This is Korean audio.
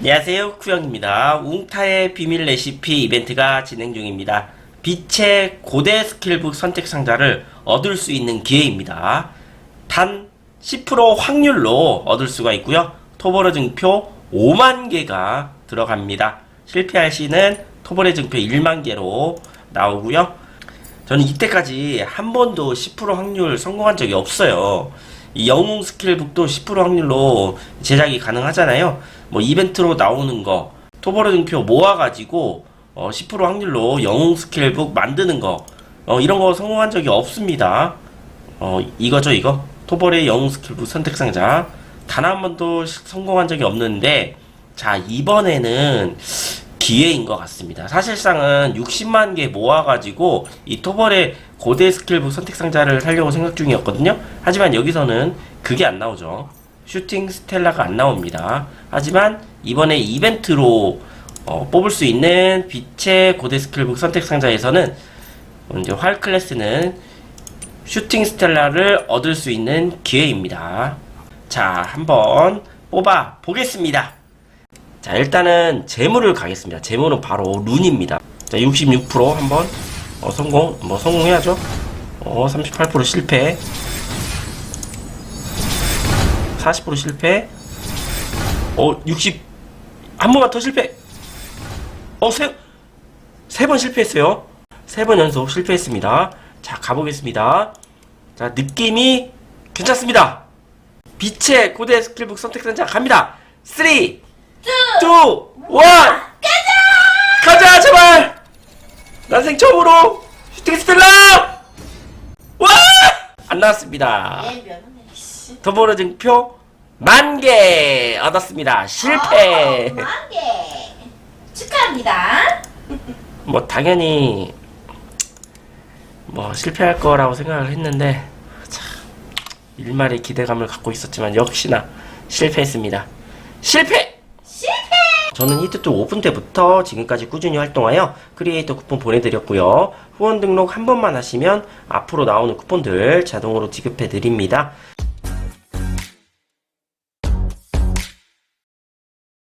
안녕하세요. 쿠영입니다. 웅타의 비밀 레시피 이벤트가 진행 중입니다. 빛의 고대 스킬북 선택 상자를 얻을 수 있는 기회입니다. 단 10% 확률로 얻을 수가 있고요. 토벌의 증표 5만 개가 들어갑니다. 실패할 시는 토벌의 증표 1만 개로 나오고요. 저는 이때까지 한 번도 10% 확률 성공한 적이 없어요. 이 영웅 스킬북도 10% 확률로 제작이 가능하잖아요. 뭐 이벤트로 나오는 거, 토벌의 등표 모아가지고 어, 10% 확률로 영웅 스킬북 만드는 거, 어, 이런 거 성공한 적이 없습니다. 어, 이거죠, 이거. 토벌의 영웅 스킬북 선택 상자. 단 한 번도 시- 성공한 적이 없는데, 자, 이번에는 기회인 것 같습니다. 사실상은 60만 개 모아가지고 이 토벌의 고대 스킬북 선택 상자를 살려고 생각 중이었거든요. 하지만 여기서는 그게 안 나오죠. 슈팅 스텔라가 안 나옵니다. 하지만 이번에 이벤트로 어, 뽑을 수 있는 빛의 고대 스킬북 선택 상자에서는 이제 활 클래스는 슈팅 스텔라를 얻을 수 있는 기회입니다. 자, 한번 뽑아 보겠습니다. 자, 일단은 재물을 가겠습니다. 재물은 바로 룬입니다. 자, 66% 한번 어, 성공, 뭐 성공해야죠. 어, 38% 실패. 40% 실패. 어, 60. 한 번만 더 실패. 어, 세, 세 번 실패했어요. 세 번 연속 실패했습니다. 자, 가보겠습니다. 자, 느낌이 괜찮습니다. 빛의 고대 스킬북 선택 상자 갑니다. 3, 2, 1, 가자! 가자, 제발! 난생 처음으로 슈팅 스텔라! 와! 안 나왔습니다. 내 면허네. 씨. 더보러 증표 만개 얻었습니다. 실패. 어, 만개 축하합니다. 뭐 당연히 뭐 실패할 거라고 생각을 했는데 참 일말의 기대감을 갖고 있었지만 역시나 실패했습니다. 실패! 실패. 저는 히트2 오픈 때부터 지금까지 꾸준히 활동하여 크리에이터 쿠폰 보내드렸고요. 후원 등록 한 번만 하시면 앞으로 나오는 쿠폰들 자동으로 지급해 드립니다.